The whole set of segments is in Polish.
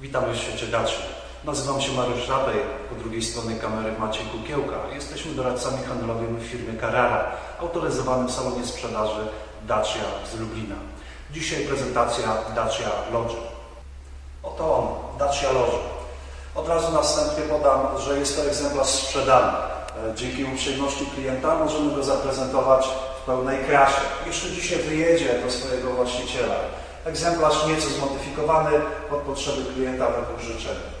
Witamy w świecie Dacia. Nazywam się Mariusz Rapej, po drugiej stronie kamery Maciej Kukiełka. Jesteśmy doradcami handlowymi w firmie Carrara, autoryzowanym salonie sprzedaży Dacia z Lublina. Dzisiaj prezentacja Dacia Lodge. Oto on, Dacia Lodge. Od razu na wstępie podam, że jest to egzemplarz sprzedany. E, Dzięki uprzejmości klienta możemy go zaprezentować w pełnej krasie. Jeszcze dzisiaj wyjedzie do swojego właściciela. Egzemplarz nieco zmodyfikowany pod potrzeby klienta według życzenia.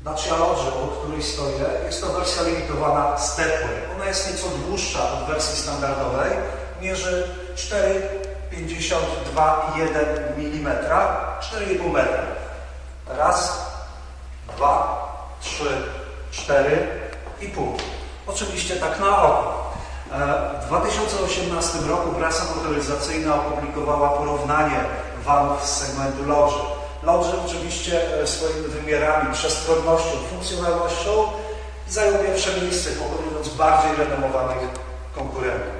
Dacia Lodge, obok której stoję, jest to wersja limitowana Stepway. Ona jest nieco dłuższa od wersji standardowej. Mierzy 4,52,1 mm, 4,5 metra. Raz, dwa, trzy, cztery i pół. Oczywiście tak na oko. W 2018 roku prasa motoryzacyjna opublikowała porównanie vanów z segmentu Lodge. Lodge oczywiście e, swoimi wymiarami, przestronnością, funkcjonalnością zajął pierwsze miejsce, pokonując bardziej renomowanych konkurentów.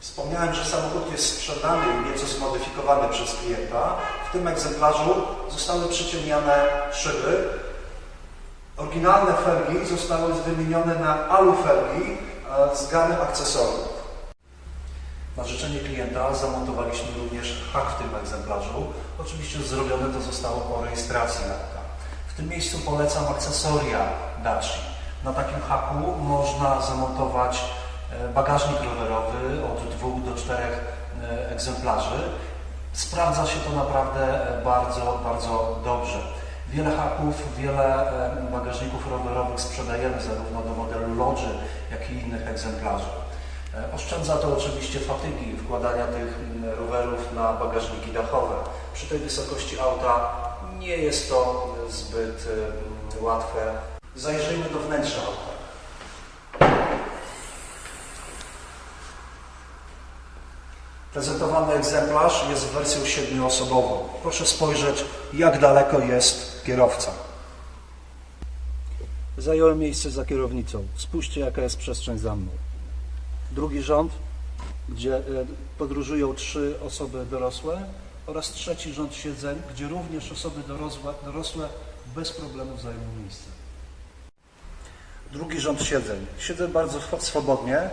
Wspomniałem, że samochód jest sprzedany i nieco zmodyfikowany przez klienta. W tym egzemplarzu zostały przyciemniane szyby. Oryginalne felgi zostały wymienione na alufelgi z gamy akcesoriów. Na życzenie klienta zamontowaliśmy również hak w tym egzemplarzu. Oczywiście zrobione to zostało po rejestracji auta. W tym miejscu polecam akcesoria Daci. Na takim haku można zamontować e, bagażnik rowerowy od dwóch do czterech e, egzemplarzy. Sprawdza się to naprawdę bardzo, bardzo dobrze. Wiele haków, wiele bagażników rowerowych sprzedajemy zarówno do modelu Lodge, jak i innych egzemplarzy. E, Oszczędza to oczywiście fatygi wkładania tych rowerów na bagażniki dachowe. Przy tej wysokości auta nie jest to zbyt łatwe. Zajrzyjmy do wnętrza auta. Prezentowany egzemplarz jest wersją siedmioosobową. Proszę spojrzeć, jak daleko jest kierowca. Zająłem miejsce za kierownicą. Spójrzcie, jaka jest przestrzeń za mną. Drugi rząd, gdzie e, podróżują trzy osoby dorosłe oraz trzeci rząd siedzeń, gdzie również osoby dorosłe, bez problemu zajmą miejsce. Drugi rząd siedzeń. Siedzę bardzo swobodnie,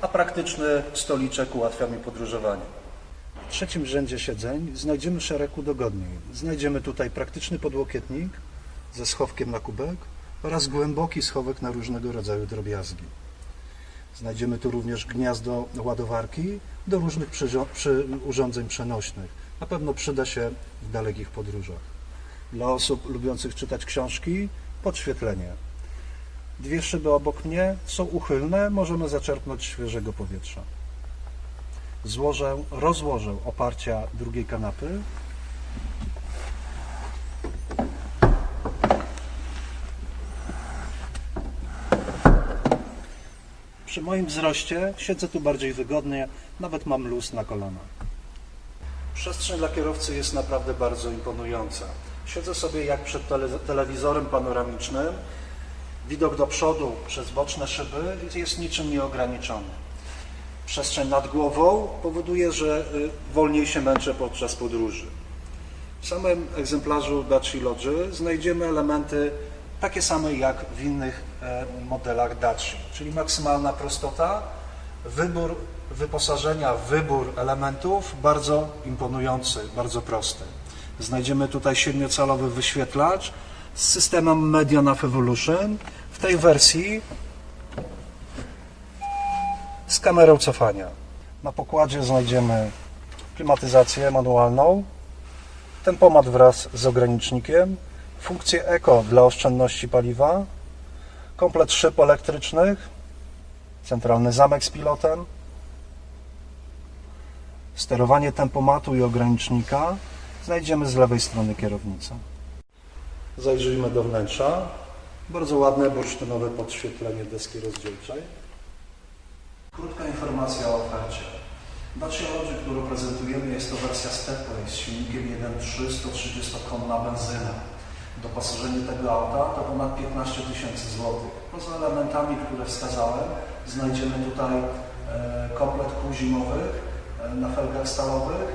a praktyczny stoliczek ułatwia mi podróżowanie. W trzecim rzędzie siedzeń znajdziemy szereg udogodnień. Znajdziemy tutaj praktyczny podłokietnik ze schowkiem na kubek oraz głęboki schowek na różnego rodzaju drobiazgi. Znajdziemy tu również gniazdo ładowarki do różnych urządzeń przenośnych. Na pewno przyda się w dalekich podróżach. Dla osób lubiących czytać książki podświetlenie. Dwie szyby obok mnie są uchylne, możemy zaczerpnąć świeżego powietrza. Złożę, rozłożę oparcia drugiej kanapy. Przy moim wzroście siedzę tu bardziej wygodnie, nawet mam luz na kolanach. Przestrzeń dla kierowcy jest naprawdę bardzo imponująca. Siedzę sobie jak przed tele- telewizorem panoramicznym. Widok do przodu przez boczne szyby jest niczym nieograniczony. Przestrzeń nad głową powoduje, że y, wolniej się męczę podczas podróży. W samym egzemplarzu Dacia Lodge znajdziemy elementy takie same jak w innych e, modelach Dacia, czyli maksymalna prostota, wybór wyposażenia, wybór elementów bardzo imponujący, bardzo prosty. Znajdziemy tutaj siedmiocalowy wyświetlacz z systemem Media Evolution. W tej wersji z kamerą cofania. Na pokładzie znajdziemy klimatyzację manualną, tempomat wraz z ogranicznikiem, funkcję Eco dla oszczędności paliwa, komplet szyb elektrycznych, centralny zamek z pilotem, sterowanie tempomatu i ogranicznika znajdziemy z lewej strony kierownicy. Zajrzyjmy do wnętrza. Bardzo ładne bursztynowe podświetlenie deski rozdzielczej. Krótka informacja o ofercie. Dacia Lodge, którą prezentujemy, jest to wersja Stepway z silnikiem 1.3 130-konna benzyna. Doposażenie tego auta to ponad 15 tysięcy złotych. Poza elementami, które wskazałem, znajdziemy tutaj e, komplet kół zimowych e, na felgach stalowych,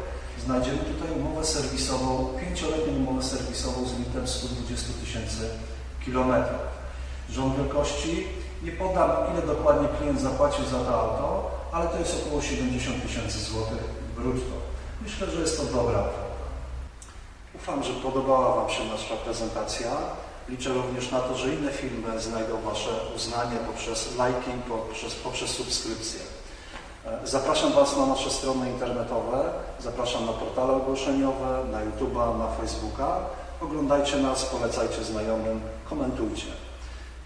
znajdziemy tutaj umowę serwisową, pięcioletnią umowę serwisową z limitem 120 tysięcy kilometrów. Rząd wielkości, nie podam ile dokładnie klient zapłacił za to auto, ale to jest około 70 tysięcy złotych brutto. Myślę, że jest to dobra kwota. Ufam, że podobała Wam się nasza prezentacja. Liczę również na to, że inne filmy znajdą Wasze uznanie poprzez lajki, poprzez, poprzez subskrypcje. E, Zapraszam Was na nasze strony internetowe, zapraszam na portale ogłoszeniowe, na YouTube'a, na Facebooka. Oglądajcie nas, polecajcie znajomym, komentujcie.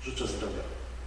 Życzę zdrowia.